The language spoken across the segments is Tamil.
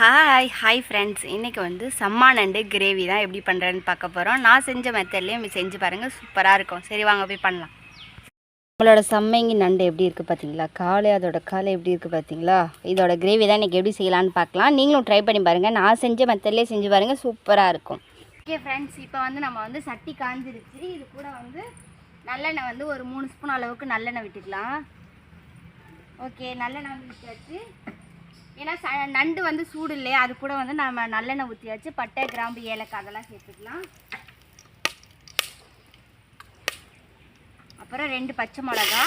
ஹாய் ஹாய் ஃப்ரெண்ட்ஸ் இன்றைக்கி வந்து சம்மா நண்டு கிரேவி தான் எப்படி பண்ணுறேன்னு பார்க்க போகிறோம் நான் செஞ்ச மெத்தட்லேயும் செஞ்சு பாருங்கள் சூப்பராக இருக்கும். சரி வாங்க போய் பண்ணலாம். நம்மளோட சம்மைங்கி நண்டு எப்படி இருக்குது பார்த்தீங்களா? காலை அதோட காலை எப்படி இருக்குது பார்த்தீங்களா? இதோட கிரேவி தான் இன்றைக்கி எப்படி செய்யலான்னு பார்க்கலாம். நீங்களும் ட்ரை பண்ணி பாருங்கள் நான் செஞ்ச மெத்தட்லேயே செஞ்சு பாருங்கள் சூப்பராக இருக்கும். ஓகே ஃப்ரெண்ட்ஸ் இப்போ வந்து நம்ம வந்து சட்டி காஞ்சிருச்சு. இது கூட வந்து நல்லெண்ணெய் வந்து ஒரு மூணு ஸ்பூன் அளவுக்கு நல்லெண்ணெய் விட்டுக்கலாம். ஓகே நல்லெண்ணெய் வந்து விட்டாச்சு. ஏன்னா ச நண்டு வந்து சூடு இல்லையா? அது கூட வந்து நம்ம நல்லெண்ணெய் ஊற்றியாச்சு பட்டை கிராம்பு ஏலக்காய் அதெல்லாம் சேர்த்துக்கலாம். அப்புறம் ரெண்டு பச்சை மிளகா.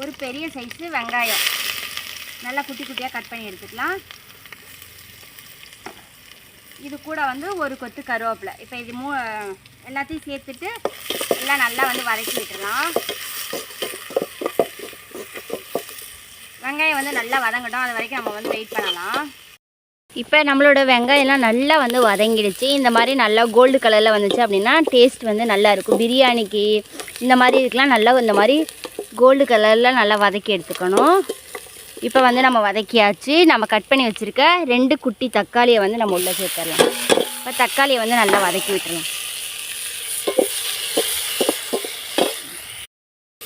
ஒரு பெரிய சைஸு வெங்காயம். நல்லா குட்டி குட்டியாக கட் பண்ணி எடுத்துக்கலாம். இது கூட வந்து ஒரு கொத்து கருவேப்பிலை. இப்போ இது மூ எல்லாத்தையும் சேர்த்துட்டு எல்லாம் நல்லா வந்து வதக்கி விட்டுடலாம். வெங்காயம் வந்து நல்லா வதங்கட்டும். அது வரைக்கும் நம்ம வந்து வெயிட் பண்ணலாம். இப்போ நம்மளோட வெங்காயம்லாம் நல்லா வந்து வதங்கிடுச்சு. இந்த மாதிரி நல்லா கோல்டு கலரில் வந்துச்சு அப்படின்னா டேஸ்ட் வந்து நல்லா இருக்கும். பிரியாணிக்கு இந்த மாதிரி இதுக்கெலாம் நல்லா இந்த மாதிரி கோல்டு கலரில் நல்லா வதக்கி எடுத்துக்கணும். இப்போ வந்து நம்ம வதக்கியாச்சு. நம்ம கட் பண்ணி வச்சுருக்க ரெண்டு குட்டி தக்காளியை வந்து நம்ம உள்ளே சேர்த்துடலாம். இப்போ தக்காளியை வந்து நல்லா வதக்கி விட்டுருலாம்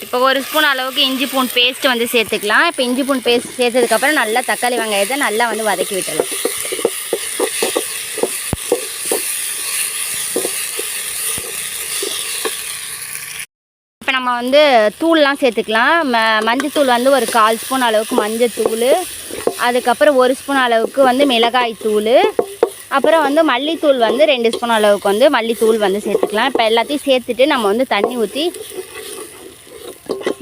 இப்போ ஒரு ஸ்பூன் அளவுக்கு இஞ்சி பூண்டு பேஸ்ட் வந்து சேர்த்துக்கலாம். இப்போ இஞ்சி பூண்டு பேஸ்ட் சேர்த்ததுக்கப்புறம் நல்லா தக்காளி வெங்காயத்தை நல்லா வந்து வதக்கி விட்டுடலாம். இப்போ நம்ம வந்து தூள்லாம் சேர்த்துக்கலாம். ம மஞ்சத்தூள் வந்து ஒரு கால் ஸ்பூன் அளவுக்கு மஞ்சத்தூள். அதுக்கப்புறம் ஒரு ஸ்பூன் அளவுக்கு வந்து மிளகாய் தூள் அப்புறம் வந்து மல்லித்தூள் வந்து ரெண்டு ஸ்பூன் அளவுக்கு வந்து மல்லித்தூள் வந்து சேர்த்துக்கலாம். இப்போ எல்லாத்தையும் சேர்த்துட்டு நம்ம வந்து தண்ணி ஊற்றி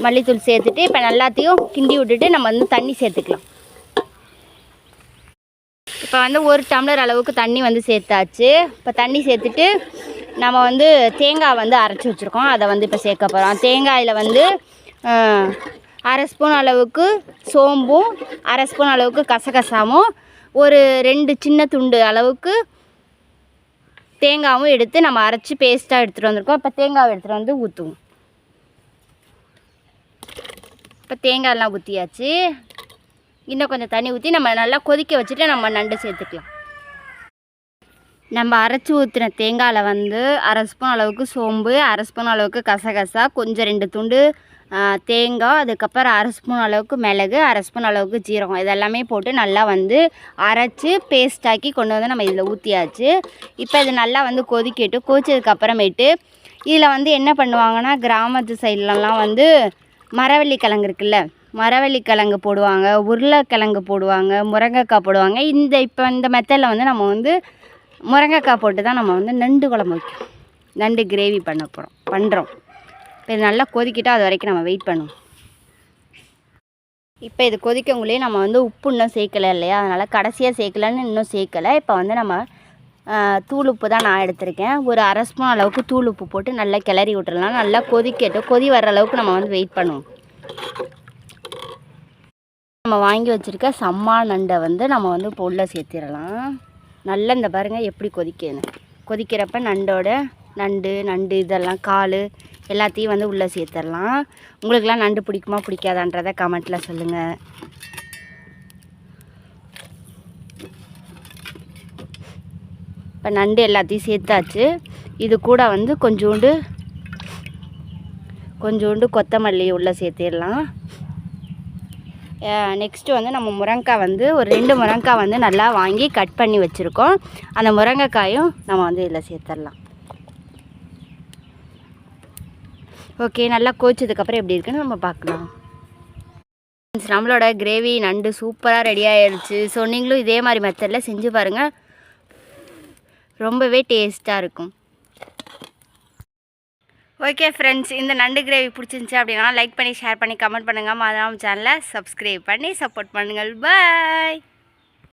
மல்லித்தூள் சேர்த்துட்டு இப்போ எல்லாத்தையும் கிண்டி விட்டுட்டு நம்ம வந்து தண்ணி சேர்த்துக்கலாம். இப்போ வந்து ஒரு டம்ளர் அளவுக்கு தண்ணி வந்து சேர்த்தாச்சு. இப்போ தண்ணி சேர்த்துட்டு நம்ம வந்து தேங்காய் வந்து அரைச்சி வச்சுருக்கோம். அதை வந்து இப்போ சேர்க்க போகிறோம் தேங்காயில் வந்து அரை ஸ்பூன் அளவுக்கு சோம்பும் அரை ஸ்பூன் அளவுக்கு கசகசாவும் ஒரு ரெண்டு சின்ன துண்டு அளவுக்கு தேங்காவும் எடுத்து நம்ம அரைச்சி பேஸ்ட்டாக எடுத்துகிட்டு வந்திருக்கோம். இப்போ தேங்காவை எடுத்துகிட்டு வந்து ஊற்றுவோம் இப்போ தேங்காயெல்லாம் ஊற்றியாச்சு இன்னும் கொஞ்சம் தண்ணி ஊற்றி நம்ம நல்லா கொதிக்க வச்சுட்டு நம்ம நண்டு சேர்த்துக்கலாம். நம்ம அரைச்சி ஊற்றின தேங்காயில் வந்து அரை ஸ்பூன் அளவுக்கு சோம்பு அரை ஸ்பூன் அளவுக்கு கசகசா கொஞ்சம் ரெண்டு துண்டு தேங்காய் அதுக்கப்புறம் அரை ஸ்பூன் அளவுக்கு மிளகு அரை ஸ்பூன் அளவுக்கு ஜீரகம். இதெல்லாமே போட்டு நல்லா வந்து அரைச்சி பேஸ்டாக்கி கொண்டு வந்து நம்ம இதில் ஊற்றியாச்சு இப்போ இது நல்லா வந்து கொதிக்கிட்டு கொதிச்சதுக்கப்புறமேட்டு இதில் வந்து என்ன பண்ணுவாங்கன்னா கிராமத்து சைட்லலாம் வந்து மரவள்ளி கிழங்கு இருக்குல்ல மரவள்ளி கிழங்கு போடுவாங்க உருளைக்கிழங்கு போடுவாங்க முருங்கைக்காய் போடுவாங்க. இந்த இப்போ இந்த மெத்தடில் வந்து நம்ம வந்து முருங்கைக்காய் போட்டு தான் நம்ம வந்து நண்டு குழம்பு வைக்கிறோம் நண்டு கிரேவி பண்ண போகிறோம் பண்ணுறோம் இப்போ இது நல்லா கொதிக்கிட்டால் அது வரைக்கும் நம்ம வெயிட் பண்ணுவோம். இப்போ இது கொதிக்கவங்களே நம்ம வந்து உப்பு இன்னும் சேர்க்கலை இல்லையா? அதனால் கடைசியாக சேர்க்கலன்னு இன்னும் சேர்க்கலை. இப்போ வந்து நம்ம தூள் உப்பு தான் நான் எடுத்திருக்கேன். ஒரு அரை ஸ்பூன் அளவுக்கு தூள் உப்பு போட்டு நல்லா கிளறி விட்டுறலாம். நல்லா கொதிக்கட்டும். கொதி வர்ற அளவுக்கு நம்ம வந்து வெயிட் பண்ணுவோம். நம்ம வாங்கி வச்சுருக்க சம்மா நண்டை வந்து நம்ம வந்து இப்போ உள்ளே சேர்த்திடலாம். நல்லா இந்த பாருங்கள் எப்படி கொதிக்கணும் கொதிக்கிறப்ப நண்டோட நண்டு நண்டு இதெல்லாம் கால் எல்லாத்தையும் வந்து உள்ளே சேர்த்துடலாம். உங்களுக்கெல்லாம் நண்டு பிடிக்குமா பிடிக்காதான்றதை கமெண்ட்டில் சொல்லுங்கள் இப்போ நண்டு எல்லாத்தையும் சேர்த்தாச்சு. இது கூட வந்து கொஞ்சோண்டு கொஞ்சோண்டு கொத்தமல்லி உள்ளே சேர்த்திடலாம். நெக்ஸ்ட்டு வந்து நம்ம முருங்கைக்காய் வந்து ஒரு ரெண்டு முருங்கைக்காய் வந்து நல்லா வாங்கி கட் பண்ணி வச்சுருக்கோம். அந்த முருங்கைக்காயும் நம்ம வந்து இதில் சேர்த்துடலாம். ஓகே நல்லா கோச்சதுக்கப்புறம் எப்படி இருக்குன்னு நம்ம பார்க்கலாம். நம்மளோட கிரேவி நண்டு சூப்பராக ரெடி ஆயிடுச்சு ஸோ நீங்களும் இதே மாதிரி மெத்தடில் செஞ்சு பாருங்கள் ரொம்பவே டேஸ்ட்டாக இருக்கும். ஓகே ஃப்ரெண்ட்ஸ் இந்த நண்டு கிரேவி பிடிச்சிருந்துச்சி அப்படின்னா லைக் பண்ணி ஷேர் பண்ணி கமெண்ட் பண்ணுங்கள் மறக்காம சேனலை சப்ஸ்கிரைப் பண்ணி சப்போர்ட் பண்ணுங்கள். பாய்